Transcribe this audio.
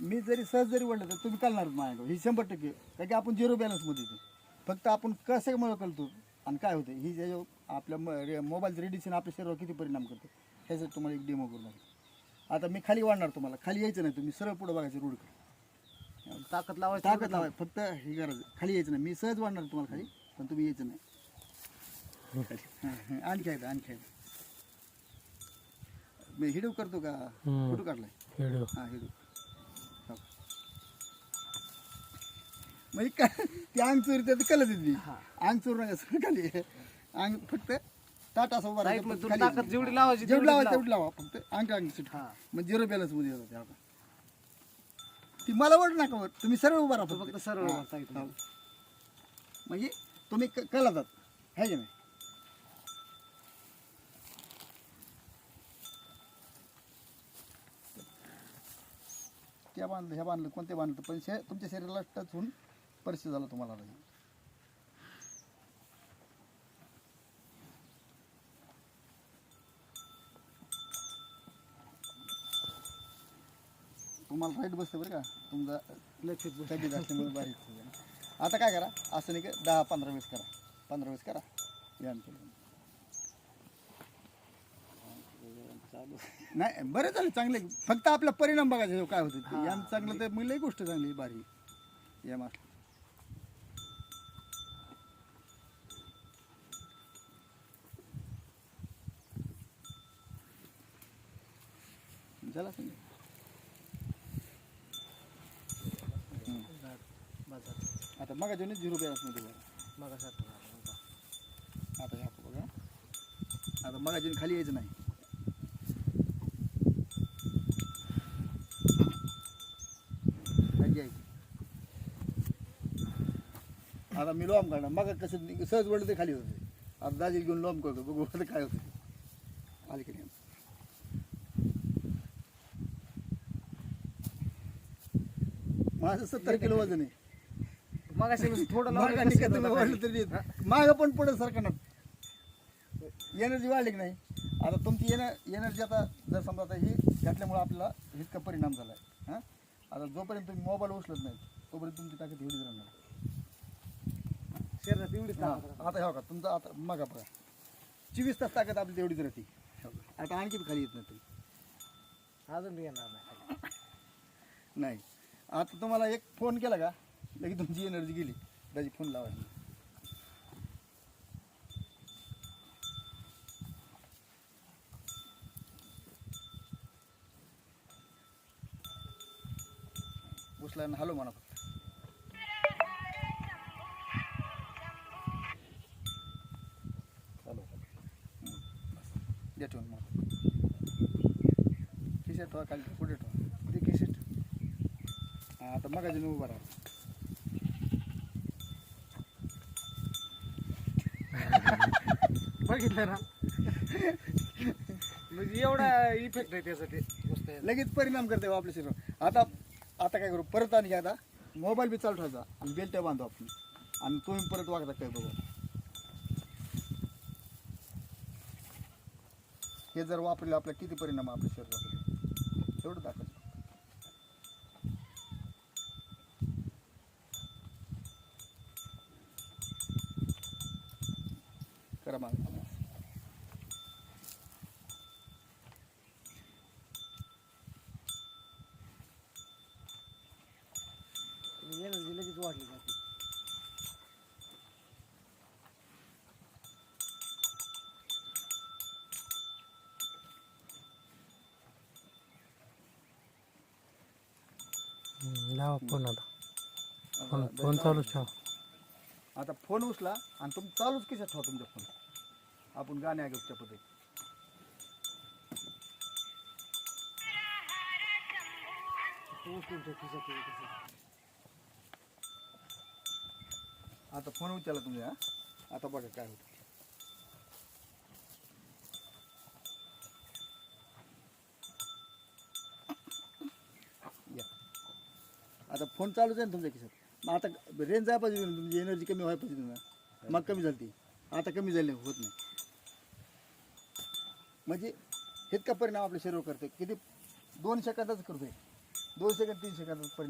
मी जरी सहज जरी म्हणलं तर तुम्ही कळणारच माझ्याकडे. ही शंभर टक्के. कारण की आपण झिरो बॅलन्समध्ये येतो. फक्त आपण कसं मला कळतो आणि काय होतं ही जे आपल्या मोबाईलचं रेडिएशन आपल्या शरीरावर किती परिणाम करतो ह्यासाठी तुम्हाला एक डेमो करून दाखवतो. आता मी खाली वाढणार तुम्हाला. खाली यायचं नाही तुम्ही सरळ पुढं बघायचं रोडकडे ताकद लावायची ताकद लावाय फक्त हे करायचं खाली यायचं नाही. मी सहज वाढणार तुम्हाला खाली पण तुम्ही यायचं नाही. आणखी एकदा आणखी एकदा. मी हिडू करतो का? फोटो काढलाय? हा हिडू. हो. म्हणजे काय ती अंग चोरी त्याचं कलत येते अंग खाली अंग फक्त ताट असं उभा Right, राहायचं, मग फक्त तुला खाली ताकद यायचं. जेवढी लावायची जेवढी तेवढी लावा लाव. तेवढी लावा फक्त अंग अंग सुट हा. मग झिरो बॅलन्समध्ये येतात आता ती मला वाट नका वर. तुम्ही सरळ उभा राहा फक्त सरळ हा. उभा सांगितलं. म्हणजे तुम्ही क- कळतात आहे की नाही त्या बांधलं ह्या बांधलं कोणते बांधलं? पण शे तुमच्या शरीराला टच होऊन परिचय झाला तुम्हाला. तुम्हाला राईट बसते बरं का? तुमचा लक्षात थंडीत असल्यामुळे बारीक. आता काय करा? असं नाही का दहा पंधरा वेळेस करा. पंधरा वेळेस करा. व्यायाम केलं चालू नाही बरं झालं चांगले फक्त आपला परिणाम बघायचा ह्यो काय होतं ते. याम चांगलं तर मग लई गोष्ट चांगली भारी याम असलं झाला बाजार आता मग अजून झिरो बॅलन्समध्ये बघा. मग आता ह्या बघा. आता मग अजून खाली यायचं नाही खाली यायचं. आता मी लॉम काढणार मग कसं नि- सहज वडलं ते खाली होते. आता दाजी घेऊन लॉम करतो. बघू आता काय होतं. अलीकडे माझं सत्तर किलो वजन आहे. मग थोडं वाढलं? तरी मागं पण पुढे सरकणार एनर्जी वाढली की नाही? आता तुमची एन एनर्जी आता जर समजा आता ही घातल्यामुळे आपल्याला इतका परिणाम झाला आहे हां? आता जोपर्यंत तुम्ही मोबाईल उचलत नाही तोपर्यंत तुमची ताकद एवढीच राहणार. शरीरात एवढीच हां, ताकद आता हो का तुमचा आता मग बघा. चोवीस तास ताकद आपली तेवढीच राहते. हो का? आता आणखी खाली येत नाही. अजून बी येणार नाही आता तुम्हाला एक फोन केला का? लगेच तुमची एनर्जी गेली. त्याची फोन लावायची उचला हॅलो म्हणा. ठेवा खाली पुढे ठेवा. ते खिशात. हा आता मग अजून उभा राहा. बघितलं ना. म्हणजे एवढा इफेक्ट आहे त्याचा ते गोष्ट. आहे. लगेच परिणाम करते हो आपल्या शरीरावर आता आता काय करू? परत आणि आता मोबाईल बी चालू ठेवायचा. आणि बेल्ट बांधू आपण. आणि तुम्ही परत वागता काय बघा. हे जर वापरलं आपला किती परिणाम आपल्या शरीरावर एवढं दाखवतो. करा मला लगेच वाढली लावा फोन आता. फोन फोन चालूच ठेवा. आता फोन उचला आणि तुम्ही चालूच कशा ठेवा तुमचा फोन. आपण गाणे ऐकूच्या पद्धती. आता फोन उचला तुमच्या हा? आता बघा काय होतं. आता फोन चालूच आहे ना तुमच्या खिशात. मग आता रेंज जाय पाहिजे ना तुमची एनर्जी कमी व्हायला पाहिजे ना. मग कमी झाली ती आता कमी झाली होत नाही. म्हणजे इतका परिणाम आपल्या शरीर करतो किती दोन सेकंदाच करतोय. दोन सेकंद तीन सेकंदाचा परिणाम.